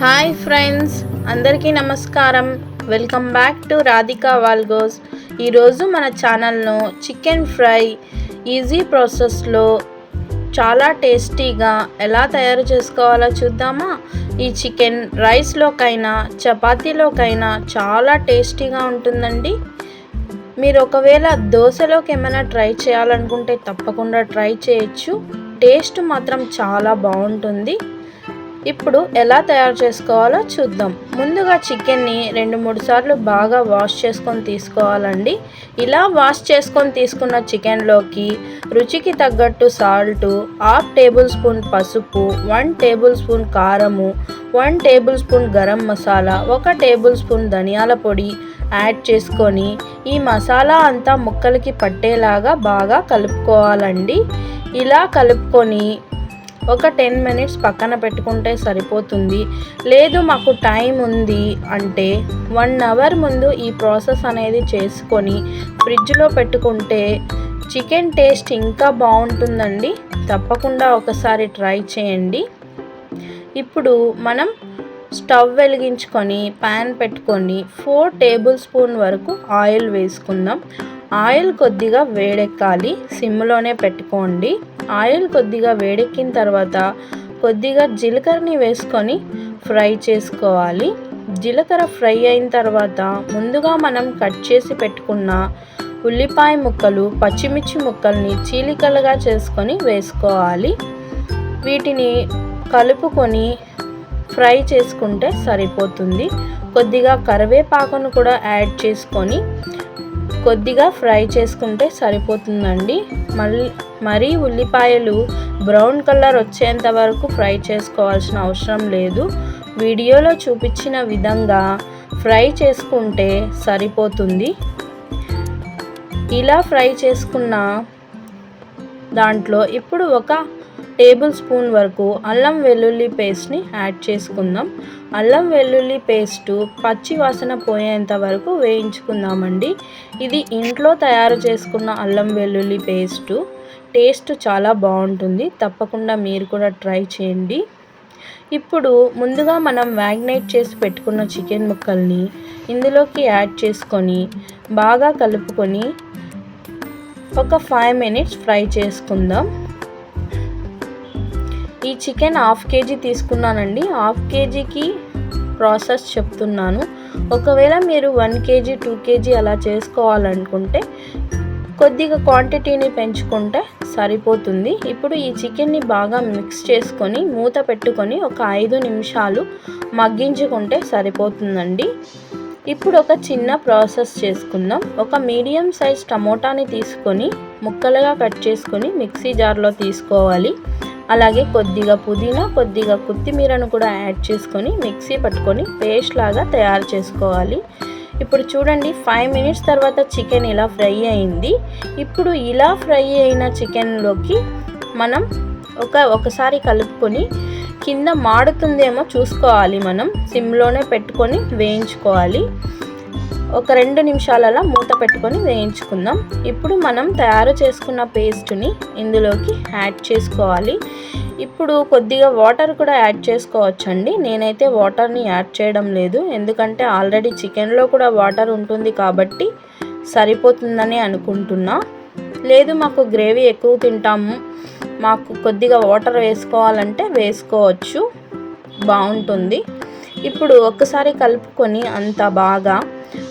Hi friends అందరికీ నమస్కారం. Welcome back to Radhika vlogs. ఈరోజు మన ఛానల్ను చికెన్ ఫ్రై ఈజీ ప్రాసెస్లో చాలా టేస్టీగా ఎలా తయారు చేసుకోవాలో చూద్దామా? ఈ చికెన్ రైస్లోకైనా చపాతీలోకైనా చాలా టేస్టీగా ఉంటుందండి. మీరు ఒకవేళ దోశలోకి ఏమైనా ట్రై చేయాలనుకుంటే తప్పకుండా ట్రై చేయొచ్చు. టేస్ట్ మాత్రం చాలా బాగుంటుంది. ఇప్పుడు ఎలా తయారు చేసుకోవాలో చూద్దాం. ముందుగా చికెన్ని రెండు మూడు సార్లు బాగా వాష్ చేసుకొని తీసుకోవాలండి. ఇలా వాష్ చేసుకొని తీసుకున్న చికెన్లోకి రుచికి తగ్గట్టు సాల్టు హాఫ్ టేబుల్ స్పూన్ పసుపు వన్ టేబుల్ స్పూన్ కారము one tablespoon garam masala ఒక టేబుల్ స్పూన్ ధనియాల పొడి యాడ్ చేసుకొని ఈ మసాలా అంతా ముక్కలకి పట్టేలాగా బాగా కలుపుకోవాలండి. ఇలా కలుపుకొని ఒక టెన్ మినిట్స్ పక్కన పెట్టుకుంటే సరిపోతుంది. లేదు మాకు టైం ఉంది అంటే వన్ అవర్ ముందు ఈ ప్రాసెస్ అనేది చేసుకొని ఫ్రిడ్జ్లో పెట్టుకుంటే చికెన్ టేస్ట్ ఇంకా బాగుంటుందండి. తప్పకుండా ఒకసారి ట్రై చేయండి. ఇప్పుడు మనం స్టవ్ వెలిగించుకొని ప్యాన్ పెట్టుకొని ఫోర్ టేబుల్ స్పూన్ వరకు ఆయిల్ వేసుకుందాం. ఆయిల్ కొద్దిగా వేడెక్కాలి. సిమ్లోనే పెట్టుకోండి. ఆయిల్ కొద్దిగా వేడెక్కిన తర్వాత కొద్దిగా జీలకర్రని వేసుకొని ఫ్రై చేసుకోవాలి. జీలకర్ర ఫ్రై అయిన తర్వాత ముందుగా మనం కట్ చేసి పెట్టుకున్న ఉల్లిపాయ ముక్కలు పచ్చిమిర్చి ముక్కల్ని చీలికలుగా చేసుకొని వేసుకోవాలి. వీటిని కలుపుకొని ఫ్రై చేసుకుంటే సరిపోతుంది. కొద్దిగా కరివేపాకును కూడా యాడ్ చేసుకొని కొద్దిగా ఫ్రై చేసుకుంటే సరిపోతుందండి. మళ్ళీ మరీ ఉల్లిపాయలు బ్రౌన్ కలర్ వచ్చేంత వరకు ఫ్రై చేసుకోవాల్సిన అవసరం లేదు. వీడియోలో చూపించిన విధంగా ఫ్రై చేసుకుంటే సరిపోతుంది. ఇలా ఫ్రై చేసుకున్న దాంట్లో ఇప్పుడు ఒక టేబుల్ స్పూన్ వరకు అల్లం వెల్లుల్లి పేస్ట్ని యాడ్ చేసుకుందాం. అల్లం వెల్లుల్లి పేస్టు పచ్చి వాసన పోయేంత వరకు వేయించుకుందామండి. ఇది ఇంట్లో తయారు చేసుకున్న అల్లం వెల్లుల్లి పేస్టు. టేస్ట్ చాలా బాగుంటుంది. తప్పకుండా మీరు కూడా ట్రై చేయండి. ఇప్పుడు ముందుగా మనం మ్యాగ్నేట్ చేసి పెట్టుకున్న చికెన్ ముక్కల్ని ఇందులోకి యాడ్ చేసుకొని బాగా కలుపుకొని ఒక ఫైవ్ మినిట్స్ ఫ్రై చేసుకుందాం. ఈ చికెన్ హాఫ్ కేజీ తీసుకున్నానండి. హాఫ్ కేజీకి ప్రాసెస్ చెప్తున్నాను. ఒకవేళ మీరు వన్ కేజీ టూ కేజీ అలా చేసుకోవాలనుకుంటే కొద్దిగా క్వాంటిటీని పెంచుకుంటే సరిపోతుంది. ఇప్పుడు ఈ చికెన్ని బాగా మిక్స్ చేసుకొని మూత పెట్టుకొని ఒక ఐదు నిమిషాలు మగ్గించుకుంటే సరిపోతుందండి. ఇప్పుడు ఒక చిన్న ప్రాసెస్ చేసుకుందాం. ఒక మీడియం సైజ్ టమోటాని తీసుకొని ముక్కలుగా కట్ చేసుకొని మిక్సీ జార్లో తీసుకోవాలి. అలాగే కొద్దిగా పుదీనా కొద్దిగా కొత్తిమీరను కూడా యాడ్ చేసుకొని మిక్సీ పట్టుకొని పేస్ట్ లాగా తయారు చేసుకోవాలి. ఇప్పుడు చూడండి ఫైవ్ మినిట్స్ తర్వాత చికెన్ ఇలా ఫ్రై అయింది. ఇప్పుడు ఇలా ఫ్రై అయిన చికెన్లోకి మనం ఒక ఒకసారి కలుపుకొని కింద మాడుతుందేమో చూసుకోవాలి మనం. సిమ్లోనే పెట్టుకొని వేయించుకోవాలి. ఒక రెండు నిమిషాలలో మూత పెట్టుకొని వేయించుకుందాం. ఇప్పుడు మనం తయారు చేసుకున్న పేస్ట్ని ఇందులోకి యాడ్ చేసుకోవాలి. ఇప్పుడు కొద్దిగా వాటర్ కూడా యాడ్ చేసుకోవచ్చండి. నేనైతే వాటర్ని యాడ్ చేయడం లేదు. ఎందుకంటే ఆల్రెడీ చికెన్లో కూడా వాటర్ ఉంటుంది కాబట్టి సరిపోతుందని అనుకుంటున్నా. లేదు మాకు గ్రేవీ ఎక్కువ తింటాము. మాకు కొద్దిగా వాటర్ వేసుకోవాలంటే వేసుకోవచ్చు. బాగుంటుంది. ఇప్పుడు ఒక్కసారి కలుపుకొని అంత బాగా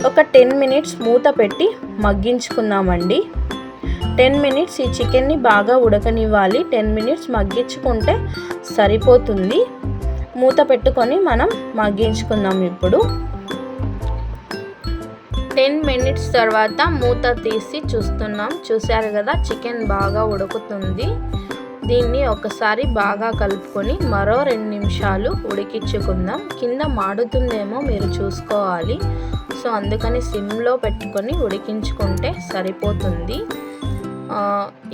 ఒక టెన్ మినిట్స్ మూత పెట్టి మగ్గించుకుందామండి టెన్ మినిట్స్ ఈ చికెన్ని బాగా ఉడకనివ్వాలి. టెన్ మినిట్స్ మగ్గించుకుంటే సరిపోతుంది. మూత పెట్టుకొని మనం మగ్గించుకుందాం ఇప్పుడు. టెన్ మినిట్స్ తర్వాత మూత తీసి చూస్తున్నాం. చూశారు కదా చికెన్ బాగా ఉడుకుతుంది. దీన్ని ఒకసారి బాగా కలుపుకొని మరో రెండు నిమిషాలు ఉడికించుకుందాం. కింద మాడుతుందేమో మీరు చూసుకోవాలి. సో అందుకని సిమ్లో పెట్టుకొని ఉడికించుకుంటే సరిపోతుంది.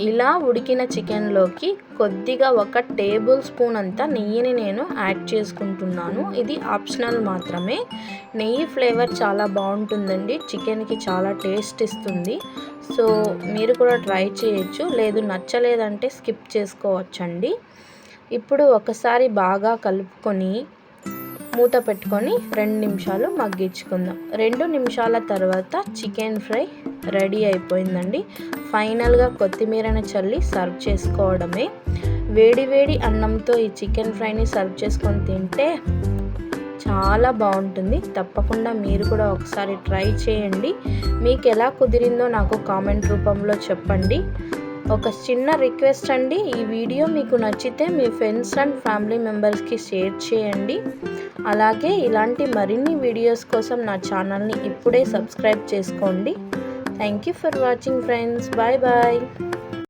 ఇలా ఉడికిన చికెన్లోకి కొద్దిగా ఒక టేబుల్ స్పూన్ అంతా నెయ్యిని నేను యాడ్ చేసుకుంటున్నాను. ఇది ఆప్షనల్ మాత్రమే. నెయ్యి ఫ్లేవర్ చాలా బాగుంటుందండి. చికెన్కి చాలా టేస్ట్ ఇస్తుంది. సో మీరు కూడా ట్రై చేయొచ్చు. లేదు నచ్చలేదంటే స్కిప్ చేసుకోవచ్చండి. ఇప్పుడు ఒకసారి బాగా కలుపుకొని మూత పెట్టుకొని రెండు నిమిషాలు మగ్గించుకుందాం. రెండు నిమిషాల తర్వాత చికెన్ ఫ్రై రెడీ అయిపోయిందండి. ఫైనల్గా కొత్తిమీరను చల్లి సర్వ్ చేసుకోవడమే. వేడి వేడి అన్నంతో ఈ చికెన్ ఫ్రైని సర్వ్ చేసుకొని తింటే చాలా బాగుంటుంది. తప్పకుండా మీరు కూడా ఒకసారి ట్రై చేయండి. మీకు ఎలా కుదిరిందో నాకు కామెంట్ రూపంలో చెప్పండి. ఒక చిన్న రిక్వెస్ట్ అండి. ఈ వీడియో మీకు నచ్చితే మీ ఫ్రెండ్స్ అండ్ ఫ్యామిలీ మెంబర్స్కి షేర్ చేయండి. అలాగే ఇలాంటి మరిన్ని వీడియోస్ కోసం నా ఛానల్ని ఇప్పుడే సబ్స్క్రైబ్ చేసుకోండి. Thank you for watching friends. Bye bye.